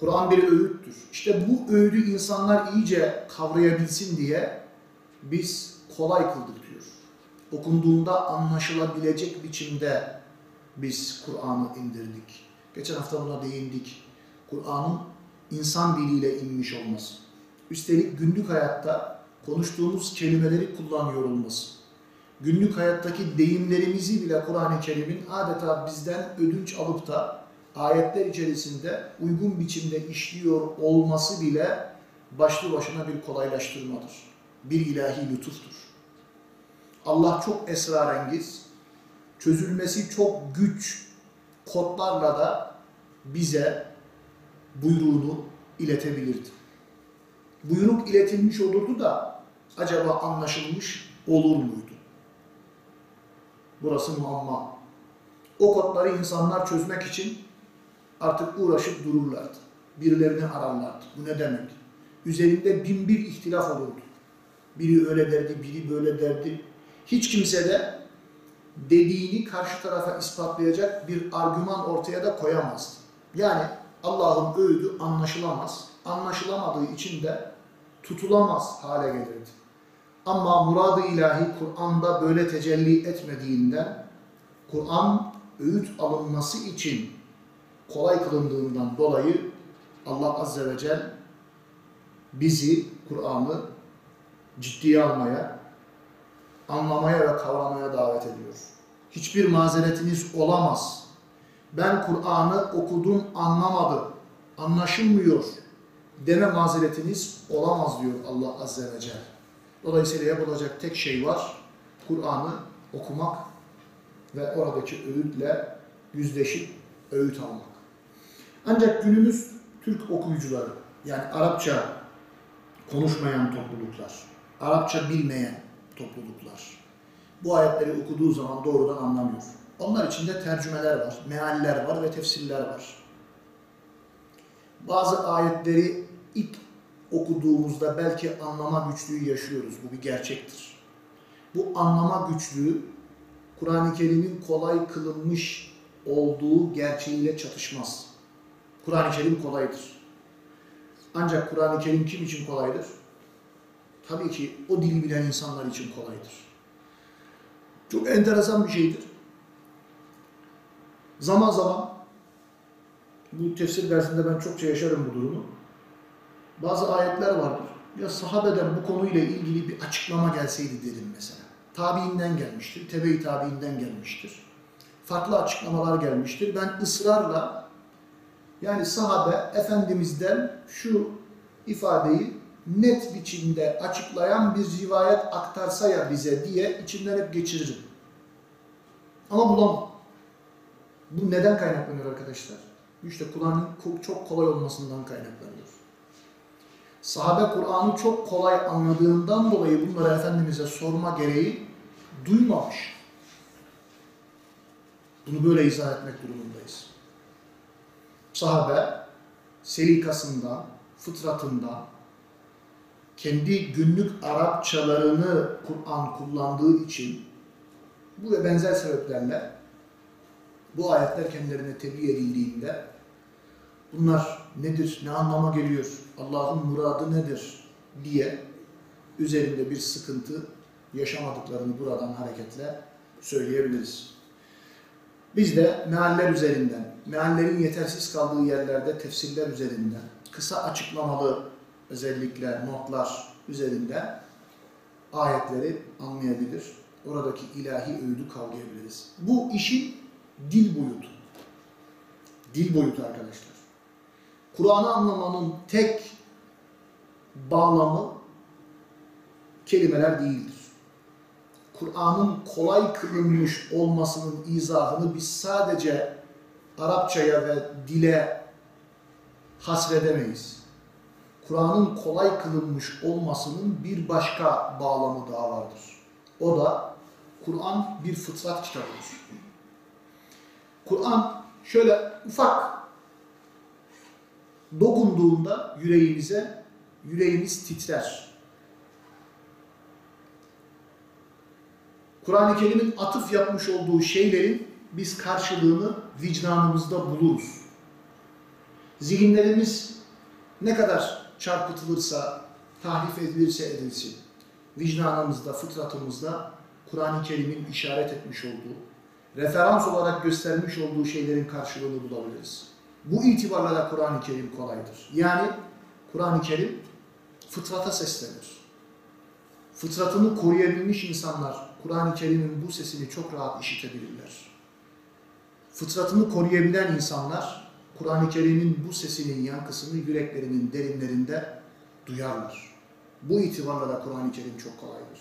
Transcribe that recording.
Kur'an bir öğüttür. İşte bu öğüdü insanlar iyice kavrayabilsin diye biz kolay kıldık. Okunduğunda anlaşılabilecek biçimde biz Kur'an'ı indirdik. Geçen hafta buna değindik. Kur'an'ın insan diliyle inmiş olması. Üstelik günlük hayatta konuştuğumuz kelimeleri kullanıyor olması. Günlük hayattaki deyimlerimizi bile Kur'an-ı Kerim'in adeta bizden ödünç alıp da ayetler içerisinde uygun biçimde işliyor olması bile başlı başına bir kolaylaştırmadır. Bir ilahi lütuftur. Allah çok esrarengiz, çözülmesi çok güç kodlarla da bize buyruğunu iletebilirdi. Buyruk iletilmiş olurdu da acaba anlaşılmış olur muydu? Burası muamma. O kodları insanlar çözmek için artık uğraşıp dururlardı. Birilerini ararlardı. Bu ne demek? Üzerinde bin bir ihtilaf olurdu. Biri öyle derdi, biri böyle derdi. Hiç kimse de dediğini karşı tarafa ispatlayacak bir argüman ortaya da koyamazdı. Yani Allah'ın öğüdü anlaşılamaz. Anlaşılamadığı için de tutulamaz hale gelirdi. Ama muradı ilahi Kur'an'da böyle tecelli etmediğinden Kur'an öğüt alınması için kolay kılındığından dolayı Allah Azze ve Celle bizi Kur'an'ı ciddiye almaya, anlamaya ve kavramaya davet ediyor. Hiçbir mazeretiniz olamaz. Ben Kur'an'ı okudum, anlamadım, anlaşılmıyor deme mazeretiniz olamaz diyor Allah Azze ve Celle. Dolayısıyla yapılacak tek şey var. Kur'an'ı okumak ve oradaki öğütle yüzleşip öğüt almak. Ancak günümüz Türk okuyucuları, yani Arapça konuşmayan topluluklar, Arapça bilmeyen topluluklar bu ayetleri okuduğu zaman doğrudan anlamıyor. Onlar içinde tercümeler var, mealler var ve tefsirler var. Bazı ayetleri ilk okuduğumuzda belki anlama güçlüğü yaşıyoruz. Bu bir gerçektir. Bu anlama güçlüğü Kur'an-ı Kerim'in kolay kılınmış olduğu gerçeğiyle çatışmaz. Kur'an-ı Kerim kolaydır. Ancak Kur'an-ı Kerim kim için kolaydır? Tabii ki o dili bilen insanlar için kolaydır. Çok enteresan bir şeydir. Zaman zaman bu tefsir dersinde ben çokça yaşarım bu durumu. Bazı ayetler vardır. Ya sahabeden bu konuyla ilgili bir açıklama gelseydi dedim mesela. Tabiinden gelmiştir, tebe-i tabiinden gelmiştir. Farklı açıklamalar gelmiştir. Ben ısrarla yani sahabe Efendimiz'den şu ifadeyi net biçimde açıklayan bir rivayet aktarsa ya bize diye içimden hep geçiririm. Ama bulamam. Bu neden kaynaklanıyor arkadaşlar? İşte Kur'an'ın çok kolay olmasından kaynaklanıyor. Sahabe Kur'an'ı çok kolay anladığından dolayı bunları Efendimiz'e sorma gereği duymamış. Bunu böyle izah etmek durumundayız. Sahabe selikasından, fıtratından, kendi günlük Arapçalarını Kur'an kullandığı için bu ve benzer sebeplerle bu ayetler kendilerine tebliğ edildiğinde bunlar nedir, ne anlama geliyor, Allah'ın muradı nedir diye üzerinde bir sıkıntı yaşamadıklarını buradan hareketle söyleyebiliriz. Biz de mealler üzerinden, meallerin yetersiz kaldığı yerlerde tefsirler üzerinden, kısa açıklamalı özellikle notlar üzerinden ayetleri anlayabilir. Oradaki ilahi öğüdü kavrayabiliriz. Bu işin dil boyutu. Dil boyutu arkadaşlar. Kur'an'ı anlamanın tek bağlamı kelimeler değildir. Kur'an'ın kolay kılınmış olmasının izahını biz sadece Arapçaya ve dile hasredemeyiz. Kur'an'ın kolay kılınmış olmasının bir başka bağlamı daha vardır. O da Kur'an bir fıtrat kitabıdır. Kur'an şöyle ufak dokunduğunda yüreğimize, yüreğimiz titrer. Kur'an-ı Kerim'in atıf yapmış olduğu şeylerin biz karşılığını vicdanımızda buluruz. Zihinlerimiz ne kadar çarpıtılırsa, tahrif edilirse edilsin, vicdanımızda, fıtratımızda Kur'an-ı Kerim'in işaret etmiş olduğu, referans olarak göstermiş olduğu şeylerin karşılığını bulabiliriz. Bu itibarla da Kur'an-ı Kerim kolaydır. Yani Kur'an-ı Kerim fıtrata seslenir. Fıtratını koruyabilmiş insanlar Kur'an-ı Kerim'in bu sesini çok rahat işitebilirler. Fıtratını koruyabilen insanlar Kur'an-ı Kerim'in bu sesinin yankısını yüreklerinin derinlerinde duyarlar. Bu itibarla da Kur'an-ı Kerim çok kolaydır.